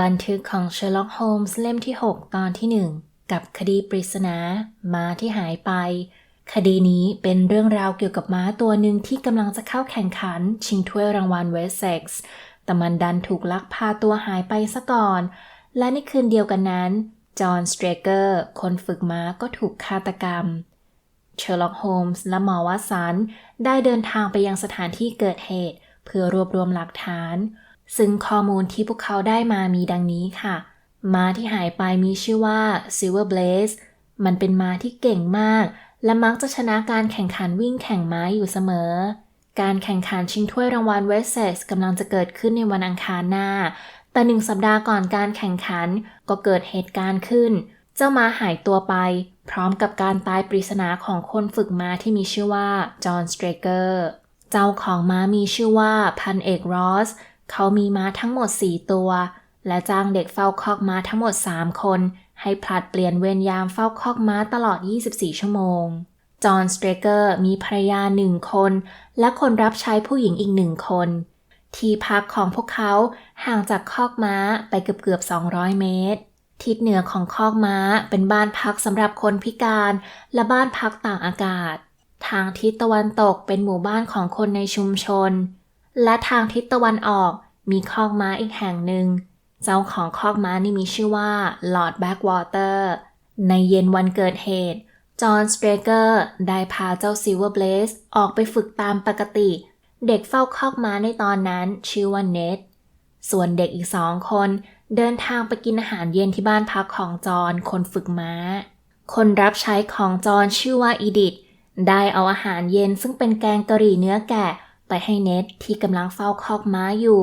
บันทึกของเชอร์ล็อกโฮมส์เล่มที่ 6 ตอนที่ 1 กับคดีปริศนาม้าที่หายไป คดีนี้เป็นเรื่องราวเกี่ยวกับม้าตัวหนึ่งที่กำลังจะเข้าแข่งขัน ชิงถ้วยรางวัลเวสเซ็กซ์แต่มันดันถูกลักพาตัวหายไปซะก่อน และในคืนเดียวกันนั้น จอห์นสเตรเกอร์ คนฝึกม้าก็ถูกฆาตกรรม เชอร์ล็อกโฮมส์และหมอวัสันได้เดินทางไปยังสถานที่เกิดเหตุ เพื่อรวบรวมหลักฐาน ซึ่งข้อมูลที่พวกเขาได้มามีดังนี้ค่ะ ม้าที่หายไปมีชื่อว่า Silver Blaze มันเป็นม้าที่เก่งมาก และมักจะชนะการแข่งขันวิ่งแข่งม้าอยู่เสมอ การแข่งขันชิงถ้วยรางวัลเวสเซสกำลังจะเกิดขึ้นในวันอังคารหน้า แต่หนึ่งสัปดาห์ก่อนการแข่งขันก็เกิดเหตุการณ์ขึ้น เจ้าม้าหายตัวไป พร้อมกับการตายปริศนาของคนฝึกม้าที่มีชื่อว่าจอห์นสเตรเกอร์ เจ้าของม้ามีชื่อว่าพันเอกรอส เขามีม้าทั้งหมด4ตัว และจ้างเด็กเฝ้าคอกม้าทั้งหมด3คน ให้ผลัดเปลี่ยนเวรยามเฝ้าคอกม้าตลอด 24 ชั่วโมง จอห์นสเตรเกอร์มีภรรยาหนึ่งคน และคนรับใช้ผู้หญิงอีกหนึ่งคน ที่พักของพวกเขาห่างจากคอกม้าไปเกือบเกือบ 200 เมตร ทิศเหนือของคอกม้าเป็นบ้านพักสำหรับคนพิการและบ้านพักต่างอากาศ ทางทิศตะวันตกเป็นหมู่บ้านของคนในชุมชน และทางทิศตะวันออกมีคอกม้าอีกแห่งหนึ่ง เจ้าของคอกม้านี่มีชื่อว่าลอร์ดแบ็กวอเตอร์ในเย็นวันเกิดเหตุจอห์นสเตรเกอร์ได้พาเจ้าซิลเวอร์เบลสออกไปฝึกตามปกติ เด็กเฝ้าคอกม้าในตอนนั้นชื่อว่าเนทส่วนเด็กอีกสองคนเดินทางไปกินอาหารเย็นที่บ้านพักของจอห์นคนฝึกม้า คนรับใช้ของจอห์นชื่อว่าอีดิทได้เอาอาหารเย็นซึ่งเป็นแกงกะหรี่เนื้อแกะ ไปให้เนทที่กำลังเฝ้าคอกม้าอยู่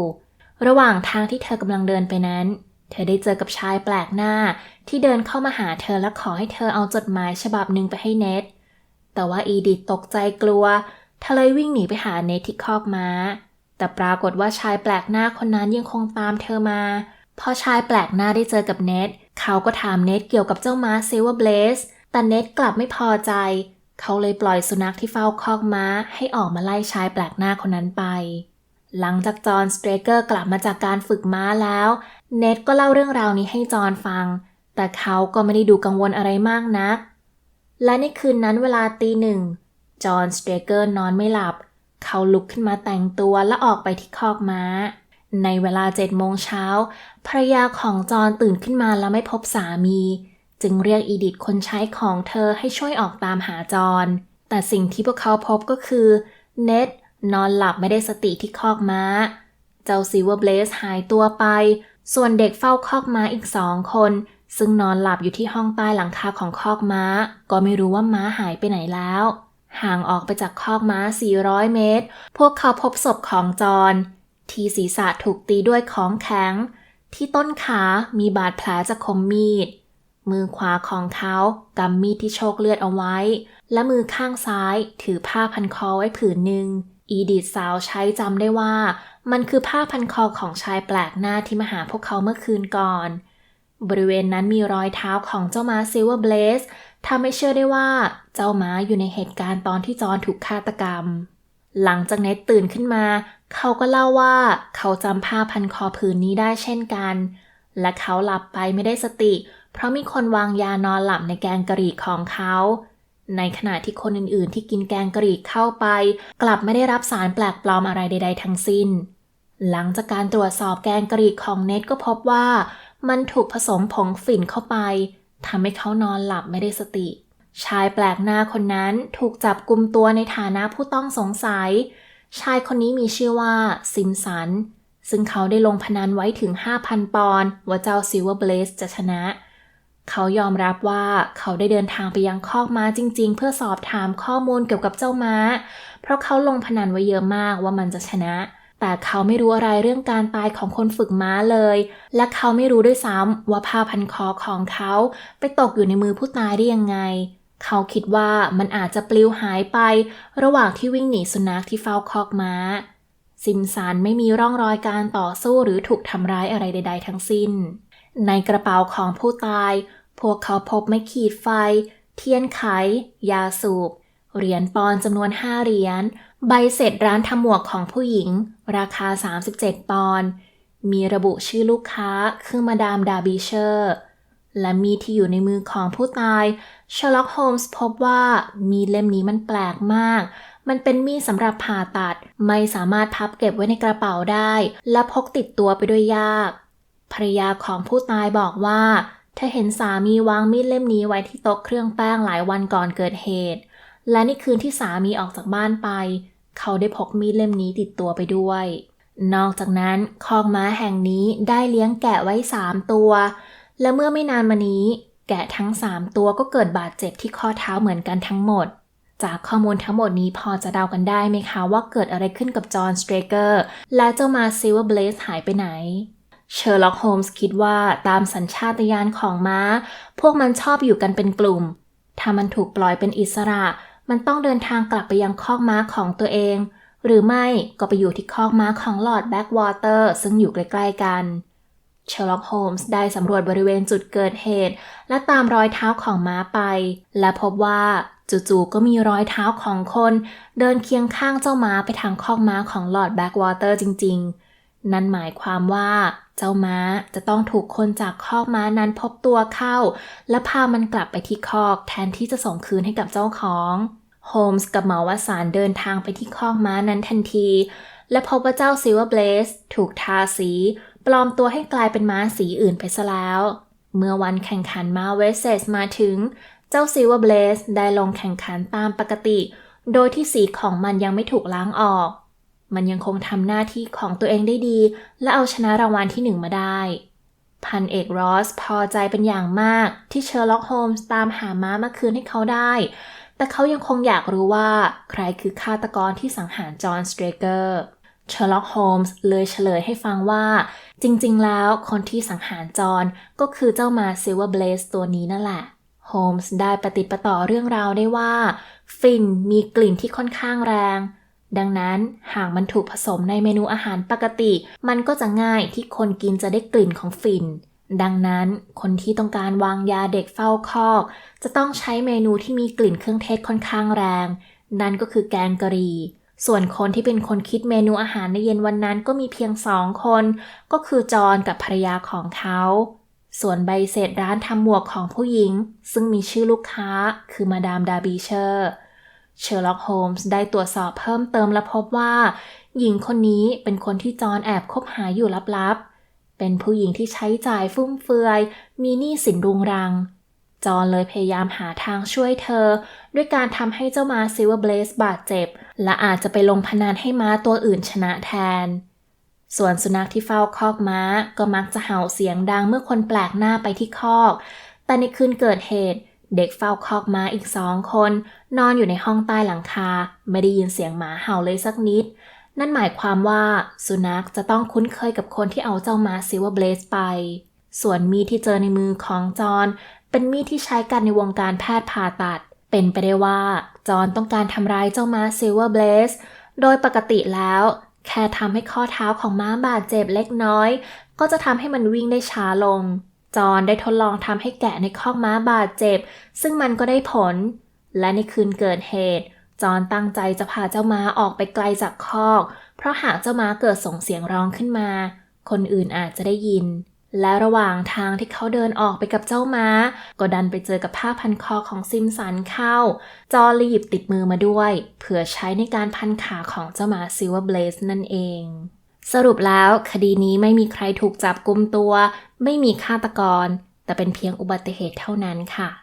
ระหว่างทางที่เธอกำลังเดินไปนั้น เธอได้เจอกับชายแปลกหน้า ที่เดินเข้ามาหาเธอและขอให้เธอเอาจดหมายฉบับหนึ่งไปให้เนทแต่ว่าอีดิทตกใจกลัวเธอเลยวิ่งหนีไปหาเนทที่คอกม้า แต่ปรากฏว่าชายแปลกหน้าคนนั้นยังคงตามเธอมา พอชายแปลกหน้าได้เจอกับเนทเขาก็ถามเนทเกี่ยวกับเจ้าม้าซิลเวอร์เบลสแต่เนทกลับไม่พอใจ เขาเลยปล่อยสุนัขที่เฝ้าคอกม้าให้ออกมาไล่ชายแปลกหน้าคนนั้นไป หลังจากจอห์นสเตรเกอร์กลับมาจากการฝึกม้าแล้ว เนทก็เล่าเรื่องราวนี้ให้จอห์นฟัง แต่เขาก็ไม่ได้ดูกังวลอะไรมากนัก และในคืนนั้นเวลาตีหนึ่ง จอห์นสเตรเกอร์นอนไม่หลับ เขาลุกขึ้นมาแต่งตัวและออกไปที่คอกม้า ในเวลาเจ็ดโมงเช้าภรรยาของจอห์นตื่นขึ้นมาแล้วไม่พบสามี จึงเรียกอีดิทคนใช้ของเธอให้ช่วยออกตามหาจอห์นแต่สิ่งที่พวกเขาพบก็คือเน็ตนอนหลับไม่ได้สติที่คอกม้า เจ้าซิเวอร์เบลสหายตัวไป ส่วนเด็กเฝ้าคอกม้าอีกสองคน ซึ่งนอนหลับอยู่ที่ห้องใต้หลังคาของคอกม้า ก็ไม่รู้ว่าม้าหายไปไหนแล้ว ห่างออกไปจากคอกม้า 400 เมตร พวกเขาพบศพของจอห์นที่ศีรษะถูกตีด้วยของแข็ง ที่ต้นขามีบาดแผลจากคมมีด มือขวาของเขากำมีดที่โชกเลือดเอาไว้ และมือข้างซ้ายถือผ้าพันคอไว้ผืนหนึ่ง อีดิทสาวใช้จำได้ว่า มันคือผ้าพันคอของชายแปลกหน้าที่มาหาพวกเขาเมื่อคืนก่อน บริเวณนั้นมีรอยเท้าของเจ้าม้าซิลเวอร์เบลสทำให้เชื่อได้ว่าเจ้าม้าอยู่ในเหตุการณ์ตอนที่จอนถูกฆาตกรรม หลังจากเนตตื่นขึ้นมา เขาก็เล่าว่าเขาจำผ้าพันคอผืนนี้ได้เช่นกัน และเขาหลับไปไม่ได้สติเพราะมีคนวางยานอนหลับในแกงกะหรี่ของเขา ในขณะที่คนอื่นๆ ที่กินแกงกะหรี่เข้าไป กลับไม่ได้รับสารแปลกปลอมอะไรใด ๆ ทั้งสิ้น หลังจากการตรวจสอบแกงกะหรี่ของเนตก็พบว่ามันถูกผสมผงฝิ่นเข้าไปทำให้เขานอนหลับไม่ได้สติ ชายแปลกหน้าคนนั้นถูกจับกลุมตัวในฐานะผู้ต้องสงสัย ชายคนนี้มีชื่อว่าซิมสัน ซึ่งเขาได้ลงพนันไว้ถึง 5,000 ปอนด์ว่าเจ้าซิลเวอร์เบลสจะชนะ เขายอมรับว่าเขาได้เดินทางไปยังคอกม้าจริง ๆ เพื่อสอบถามข้อมูลเกี่ยวกับเจ้าม้า เพราะเขาลงพนันไว้เยอะมากว่ามันจะชนะ แต่เขาไม่รู้อะไรเรื่องการตายของคนฝึกม้าเลย และเขาไม่รู้ด้วยซ้ำว่าผ้าพันคอของเขาไปตกอยู่ในมือผู้ตายได้ยังไง เขาคิดว่ามันอาจจะปลิวหายไป ระหว่างที่วิ่งหนีสุนัขที่เฝ้าคอกม้า ซิมสันไม่มีร่องรอยการต่อสู้หรือถูกทำร้ายอะไรใด ๆ ทั้งสิ้น ในกระเป๋าของผู้ตาย พวกเขาพบไม้ขีดไฟ เทียนไข ยาสูบ เหรียญปอนจำนวน5เหรียญ ใบเสร็จร้านทำหมวกของผู้หญิง ราคา 37 ปอนด์ มีระบุชื่อลูกค้าคือมาดามดาบีเชอร์ และมีดที่อยู่ในมือของผู้ตายเชอร์ล็อกโฮมส์พบว่ามีดเล่มนี้มันแปลกมากมันเป็นมีดสำหรับผ่าตัด ไม่สามารถพับเก็บไว้ในกระเป๋าได้ และพกติดตัวไปด้วยยาก ภรรยาของผู้ตายบอกว่าเธอเห็นสามีวางมีดเล่มนี้ไว้ที่โต๊ะเครื่องแป้งหลายวันก่อนเกิดเหตุ และในคืนที่สามีออกจากบ้านไป เขาได้พกมีดเล่มนี้ติดตัวไปด้วย นอกจากนั้นคอกม้าแห่งนี้ได้เลี้ยงแกะไว้สามตัว และเมื่อไม่นานมานี้ แกะทั้งสามตัวก็เกิดบาดเจ็บที่ข้อเท้าเหมือนกันทั้งหมด จากข้อมูลทั้งหมดนี้พอจะเดากันได้ไหมคะว่าเกิดอะไรขึ้นกับจอห์นสเตรเกอร์และเจ้ามาซิลเวอร์เบลสหายไปไหน เชอร์ล็อกโฮมส์คิดว่าตามสัญชาตญาณของม้า พวกมันชอบอยู่กันเป็นกลุ่ม ถ้ามันถูกปล่อยเป็นอิสระ มันต้องเดินทางกลับไปยังคอกม้าของตัวเอง หรือไม่ก็ไปอยู่ที่คอกม้าของลอร์ดแบ็กวอเตอร์ซึ่งอยู่ใกล้ๆกันเชอร์ล็อกโฮมส์ได้สำรวจบริเวณจุดเกิดเหตุ และตามรอยเท้าของม้าไป และพบว่าจู่ๆก็มีรอยเท้าของคน เดินเคียงข้างเจ้าม้าไปทางคอกม้าของลอร์ดแบ็กวอเตอร์จริง ๆ นั่นหมายความว่า เจ้าม้าจะต้องถูกคนจากคอกม้านั้นพบตัวเข้า และพามันกลับไปที่คอกแทนที่จะส่งคืนให้กับเจ้าของโฮมส์กับหมอวสารเดินทางไปที่คอกม้านั้นทันที และพบว่าเจ้าซิลเวอร์เบลสถูกทาสี ปลอมตัวให้กลายเป็นม้าสีอื่นไปซะแล้ว เมื่อวันแข่งขันม้าเวสเซสมาถึง เจ้าซิลเวอร์เบลสได้ลงแข่งขันตามปกติ โดยที่สีของมันยังไม่ถูกล้างออก มันยังคงทำหน้าที่ของตัวเองได้ดี และเอาชนะรางวัลที่หนึ่งมาได้ พันเอกรอสพอใจเป็นอย่างมากที่เชอร์ล็อกโฮมส์ตามหาม้ามาคืนให้เขาได้ แต่เขายังคงอยากรู้ว่าใครคือฆาตกรที่สังหารจอห์นสเตรเกอร์เชอร์ล็อกโฮมส์เลยเฉลยให้ฟังว่า จริงๆ แล้วคนที่สังหารจอห์นก็คือเจ้ามาซิลเวอร์เบลสตัวนี้นั่นแหละโฮมส์ได้ปฏิประต่อเรื่องราวได้ว่า ฟินมีกลิ่นที่ค่อนข้างแรง ดังนั้นหากมันถูกผสมในเมนูอาหารปกติ มันก็จะง่ายที่คนกินจะได้กลิ่นของฟินดังนั้นคนที่ต้องการวางยาเด็กเฝ้าคอก จะต้องใช้เมนูที่มีกลิ่นเครื่องเทศค่อนข้างแรง นั่นก็คือแกงกะหรี่ส่วนคนที่เป็นคนคิดเมนูอาหารในเย็นวันนั้นก็มีเพียงสองคน ก็คือจอห์นกับภรรยาของเขา ส่วนใบเสร็จร้านทำหมวกของผู้หญิง ซึ่งมีชื่อลูกค้าคือมาดามดาบีเชอร์ เชอร์ล็อกโฮมส์ได้ตรวจสอบเพิ่มเติมและพบว่า หญิงคนนี้เป็นคนที่จอนแอบคบหาอยู่ลับๆ เป็นผู้หญิงที่ใช้จ่ายฟุ่มเฟือย มีหนี้สินรุงรัง จอนเลยพยายามหาทางช่วยเธอ ด้วยการทำให้เจ้าม้าซิลเวอร์เบลสบาดเจ็บ และอาจจะไปลงพนันให้ม้าตัวอื่นชนะแทน ส่วนสุนัขที่เฝ้าคอกม้าก็มักจะเห่าเสียงดังเมื่อคนแปลกหน้าไปที่คอก แต่ในคืนเกิดเหตุ เด็กเฝ้าคอกม้าอีกสองคน นอนอยู่ในห้องใต้หลังคา ไม่ได้ยินเสียงหมาเห่าเลยสักนิด นั่นหมายความว่าสุนัขจะต้องคุ้นเคยกับคนที่เอาเจ้าม้าซิลเวอร์เบลสไป ส่วนมีดที่เจอในมือของจอห์นเป็นมีดที่ใช้กันในวงการแพทย์ผ่าตัด เป็นไปได้ว่าจอห์นต้องการทำร้ายเจ้าม้าซิลเวอร์เบลสโดยปกติแล้ว แค่ทำให้ข้อเท้าของม้าบาดเจ็บเล็กน้อย ก็จะทำให้มันวิ่งได้ช้าลง จอห์นได้ทดลองทำให้แกะในคอกม้าบาดเจ็บ ซึ่งมันก็ได้ผล และในคืนเกิดเหตุ จอห์นตั้งใจจะพาเจ้าม้าออกไปไกลจากคอก เพราะหากเจ้าม้าเกิดส่งเสียงร้องขึ้นมา คนอื่นอาจจะได้ยิน และระหว่างทางที่เขาเดินออกไปกับเจ้าม้า ก็ดันไปเจอกับผ้าพันคอของซิมสันเข้า จอห์นเลยหยิบติดมือมาด้วย เผื่อใช้ในการพันขาของเจ้าม้าซิลเวอร์เบลสนั่นเอง สรุปแล้วคดีนี้ไม่มีใครถูกจับกุมตัว ไม่มีฆาตกร แต่เป็นเพียงอุบัติเหตุเท่านั้นค่ะ